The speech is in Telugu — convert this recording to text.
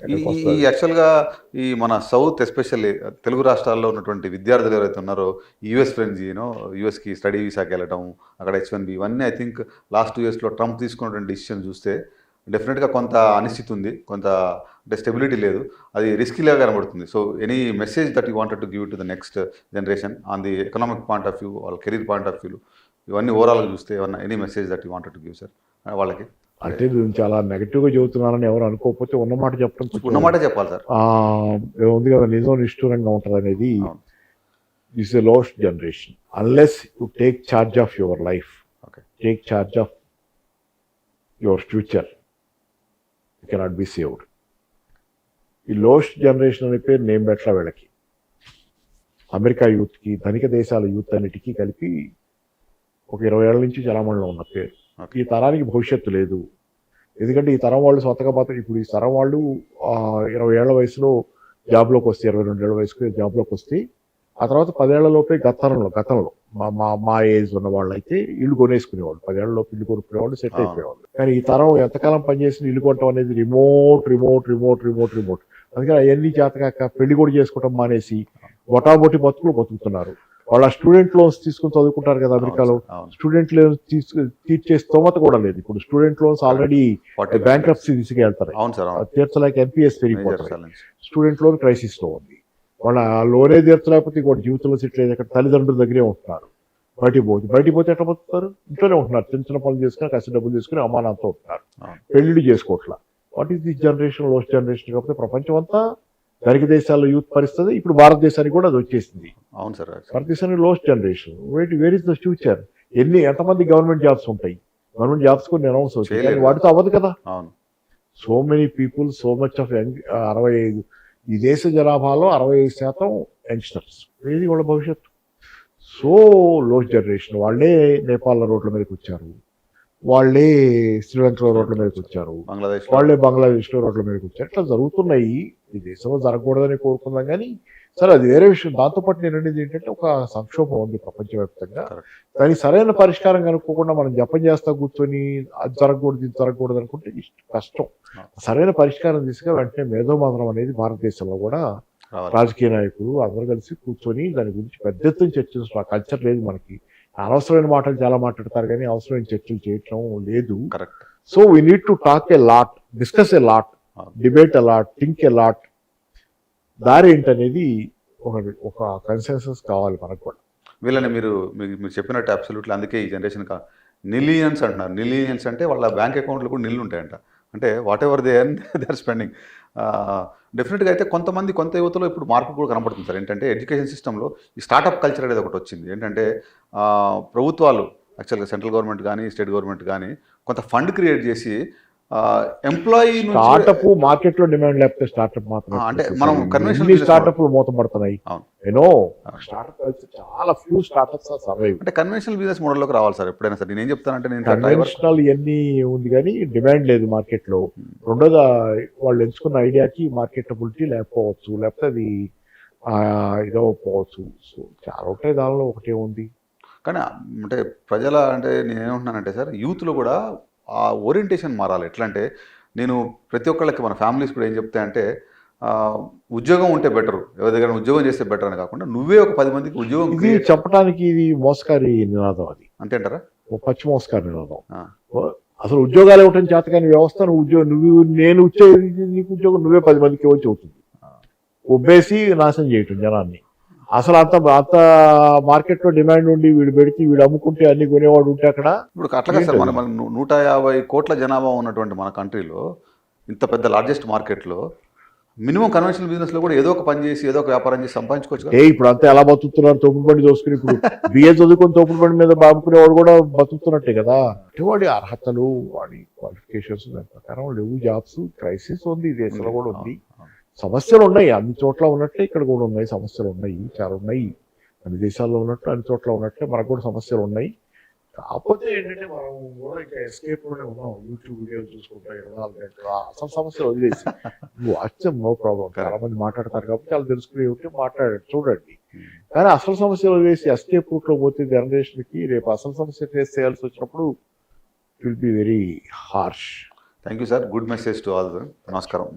ఈ యాక్చువల్గా ఈ మన సౌత్ ఎస్పెషల్లీ తెలుగు రాష్ట్రాల్లో ఉన్నటువంటి విద్యార్థులు ఎవరైతే ఉన్నారో యూఎస్ ఫ్రెండ్స్ యూనో యూఎస్కి స్టడీ వీసాకి వెళ్ళడం అక్కడ హెచ్ వన్ బి ఇవన్నీ ఐ థింక్ లాస్ట్ ఇయర్స్లో ట్రంప్ తీసుకున్నటువంటి డిసిషన్ చూస్తే డెఫినెట్గా కొంత అనిశ్చితి ఉంది కొంత అంటే స్టెబిలిటీ లేదు అది రిస్కీలాగా కనబడుతుంది. So any message that you wanted to give to the next generation on the economic point of view వాళ్ళ కెరీర్ పాయింట్ ఆఫ్ వ్యూ ఇవన్నీ ఓవరాల్గా చూస్తే ఏమన్నా any message that you wanted to give sir వాళ్ళకి? అంటే చాలా నెగటివ్గా చెబుతున్నానని ఎవరు అనుకోకపోతే ఉన్నమాట చెప్పడం ఉన్నమాట చెప్పాలి సార్. ఆ, ఉంది కదా నిజం నిష్ఠూరంగా ఉంటుంది అనేది. Is a lost generation unless you take charge of your life take charge of your future you cannot be saved ఈ లోస్ట్ జనరేషన్ అనే పేరు నేను పెట్టలా వీళ్ళకి. అమెరికా యూత్కి ధనిక దేశాల యూత్ అన్నిటికీ కలిపి ఒక ఇరవై ఏళ్ళ నుంచి చలామణిలో ఉన్న పేరు. ఈ తరానికి భవిష్యత్తు లేదు. ఎందుకంటే ఈ తరం వాళ్ళు స్వతగా మాత్రం ఇప్పుడు ఈ తరం వాళ్ళు ఆ, ఇరవై ఏళ్ళ వయసులో జాబ్లోకి వస్తే ఇరవై రెండు ఏళ్ళ వయసులో జాబ్లోకి వస్తే ఆ తర్వాత పదేళ్ళ లోపే గతంలో గతంలో మా మా మా ఏజ్ ఉన్న వాళ్ళు అయితే ఇల్లు కొనేసుకునేవాళ్ళు. పదేళ్ళ లోపు ఇల్లు కొనుక్కునేవాళ్ళు సెట్. అయిపోయేవాళ్ళు. కానీ ఈ తరం ఎంతకాలం పనిచేసిన ఇల్లు కొనడం అనేది remote remote remote remote remote అందుకని అవన్నీ చేతకాక పెళ్ళి కూడా చేసుకోవడం మానేసి బొటాబొటి బతుకులు బతుకుతున్నారు. వాళ్ళ స్టూడెంట్ లోన్స్ తీసుకుని చదువుకుంటారు కదా అమెరికాలో. స్టూడెంట్ లోన్స్ తీసుకు తీర్చే స్తోమత కూడా లేదు. ఇప్పుడు స్టూడెంట్ లోన్స్ ఆల్రెడీ బ్యాంక్రప్సీ తీసుకెళ్తారు తీర్చలేక ఎన్పిఎస్ మేజర్ పెరిగిపోతారు స్టూడెంట్ లోన్ క్రైసిస్లో ఉంది. వాళ్ళ ఆ లోనే తీర్చలేకపోతే ఇంకోటి జీవితంలో సెటిల్ అక్కడ తల్లిదండ్రుల దగ్గరే ఉంటున్నారు. బయటికి పోతే బయటికి పోతే ఎట్లా పోతున్నారు ఇంట్లోనే ఉంటున్నారు. చిన్న చిన్న పనులు చేసుకుని కాస్త డబ్బులు తీసుకుని అమ్మానాతో ఉంటున్నారు. పెళ్ళిళ్ళు చేసుకోవట్లా. What is this generation lost generation కాకపోతే ప్రపంచం అంతా ధనిక దేశాల్లో యూత్ పరిస్థితి ఇప్పుడు భారతదేశానికి కూడా అది వచ్చేసింది. అవును సార్ భారతదేశానికి lost generation wait where is the future ఎన్ని ఎంతమంది గవర్నమెంట్ జాబ్స్ ఉంటాయి? గవర్నమెంట్ జాబ్స్ కొన్ని అనౌన్స్ అవుతాయి చేయలేదు. వాటితో అవ్వదు కదా. అవును. So many people so much of young అరవై ఐదు ఈ దేశ జనాభాలో అరవై ఐదు శాతం యంగ్స్టర్స్ ఏది వాళ్ళ భవిష్యత్తు? సో లో జనరేషన్ వాళ్ళే నేపాల్ రోడ్ల మీదకి వచ్చారు. వాళ్ళే శ్రీలంకలో రోడ్ల మీదకి వచ్చారు. బంగ్లాదేశ్ వాళ్ళే బంగ్లాదేశ్లో రోడ్ల మీదకి వచ్చారు. ఇట్లా జరుగుతున్నాయి. ఈ దేశంలో జరగకూడదని కోరుకుందాం కానీ సరే అది వేరే విషయం. దాంతోపాటు నేను అనేది ఏంటంటే ఒక సంక్షోభం ఉంది ప్రపంచవ్యాప్తంగా. దానికి సరైన పరిష్కారం కనుక్కోకుండా మనం జపం చేస్తా కూర్చొని అది జరగకూడదు ఇది జరగకూడదు అనుకుంటే ఇష్ట- కష్టం. సరైన పరిష్కారం దిశగా వెంటనే మేధోమందరం అనేది భారతదేశంలో కూడా రాజకీయ నాయకులు అందరూ కలిసి కూర్చొని దాని గురించి పెద్ద ఎత్తున చర్చించడం. ఆ కల్చర్ లేదు మనకి. అనవసరమైన మాటలు చాలా మాట్లాడతారు కానీ అవసరమైన చర్చలు చేయటం లేదు. Correct so we need to talk a lot discuss a lot debate a lot think a lot దారి ఏంటనేది ఒక ఒక కన్సెన్సస్ కావాలి మనకు కూడా. వీళ్ళని మీరు మీరు చెప్పినట్టు అబ్సల్యూట్లీ అందుకే ఈ జనరేషన్ నిలియన్స్ అంటున్నారు. నిలియన్స్ అంటే వాళ్ళ బ్యాంక్ అకౌంట్లు కూడా నిల్లు ఉంటాయంట అంటే whatever they they are spending డెఫినెట్గా అయితే కొంతమంది కొంత యువతలో ఇప్పుడు మార్పు కూడా కనబడుతుంది సార్. ఏంటంటే ఎడ్యుకేషన్ సిస్టంలో ఈ స్టార్టప్ కల్చర్ అనేది ఒకటి వచ్చింది. ఏంటంటే ప్రభుత్వాలు యాక్చువల్గా సెంట్రల్ గవర్నమెంట్ కానీ స్టేట్ గవర్నమెంట్ కానీ కొంత ఫండ్ క్రియేట్ చేసి ఎంప్లాయీ స్టార్టప్ మార్కెట్లో డిమాండ్ లేకపోతే స్టార్ట్అప్ మాత్రం అంటే మనం ఎన్ని business స్టార్ట్అప్లు మూతపడుతున్నాయి. యూనో అవును. స్టార్ట్అప్ చాలా ఫ్యూ స్టార్ట్అప్స్ సర్వైవ్ అంటే కన్వెన్షనల్ బిజినెస్ మోడల్లోకి రావాలి సార్ ఎప్పుడైనా సార్. నేను ఏం చెప్తానంటే నేను కన్వెన్షనల్ ఇవన్నీ ఉంది కానీ డిమాండ్ లేదు మార్కెట్లో రెండోది ఆ వాళ్ళు ఎంచుకున్న ఐడియాకి మార్కెటబిలిటీ లేకపోవచ్చు లేకపోతే అది ఇదో పోవచ్చు. సో చాలా ఉంటాయి దానిలో ఒకటే ఉంది. కానీ అంటే ప్రజల అంటే నేను ఏమంటున్నానంటే సార్ యూత్లో కూడా ఆ ఓరియంటేషన్ మారాలి. ఎట్లా అంటే నేను ప్రతి ఒక్కళ్ళకి మన ఫ్యామిలీస్ కూడా ఏం చెప్తాయంటే ఉద్యోగం ఉంటే బెటర్ ఎవరి దగ్గర ఉద్యోగం చేస్తే బెటర్ అని కాకుండా నువ్వే ఒక పది మందికి ఉద్యోగం ఇది చెప్పడానికి ఇది మోసకారి నినాదం అది. అంతే అంటారా? ఓ పచ్చి మోసకారి నినాదం. అసలు ఉద్యోగాలు ఇవ్వటం చేత కానీ వ్యవస్థ నువ్వు ఉద్యోగం నువ్వు నేను వచ్చే నీకు ఉద్యోగం నువ్వే పది మందికి వచ్చి అవుతుంది ఒబ్బేసి నాశనం చేయటం జనాన్ని. అసలు అంత అంత మార్కెట్లో డిమాండ్ ఉండి వీడు పెడితే వీడు అమ్ముకుంటే అన్ని కొనేవాడు ఉంటే అక్కడ ఇప్పుడు అట్లా సార్ మన నూట యాభై కోట్ల జనాభా ఉన్నటువంటి మన కంట్రీలో ఇంత పెద్ద లార్జెస్ట్ మార్కెట్లో మినిమం కన్వెన్షనల్ బిజినెస్లో కూడా ఏదో ఒక పని చేసి ఏదో ఒక వ్యాపారం చేసి సంపాదించుకోవచ్చు ఏ ఇప్పుడు అంతా ఎలా బతుకుతున్నారు? తోపుడు బండి దోసుకుని ఇప్పుడు బిఏ చదువుకొని తోపుడు బండి మీద బాబుకునేవాడు కూడా బతుకుతున్నట్టే కదా. అంటే వాడి అర్హతలు వాడి క్వాలిఫికేషన్స్ దాని ప్రకారం లేవు. జాబ్స్ క్రైసిస్ ఉంది. దేశంలో కూడా ఉంది. సమస్యలు ఉన్నాయి అన్ని చోట్ల ఉన్నట్టే ఇక్కడ కూడా ఉన్నాయి సమస్యలు ఉన్నాయి చాలా ఉన్నాయి అన్ని దేశాల్లో ఉన్నట్టు అన్ని చోట్ల ఉన్నట్టే మనకు కూడా సమస్యలు ఉన్నాయి కాకపోతే ఏంటంటే మనం కూడా ఇంకా ఎస్కేప్లోనే ఉన్నాం. యూట్యూబ్ వీడియోలు చూసుకుంటా ఇరవై నాలుగు అసలు సమస్యలు వదిలేసి. నువ్వు వాట్సాప్ నో ప్రాబ్లం చాలా మంది మాట్లాడతారు కాబట్టి వాళ్ళు తెలుసుకునే ఉంటే మాట్లాడండి చూడండి. కానీ అసలు సమస్యలు వదిలేసి ఎస్కేప్ రూట్లో పోతే జనరేషన్కి రేపు అసలు సమస్య ఫేస్ చేయాల్సి వచ్చినప్పుడు will be very harsh thank you sir good message to all నమస్కారం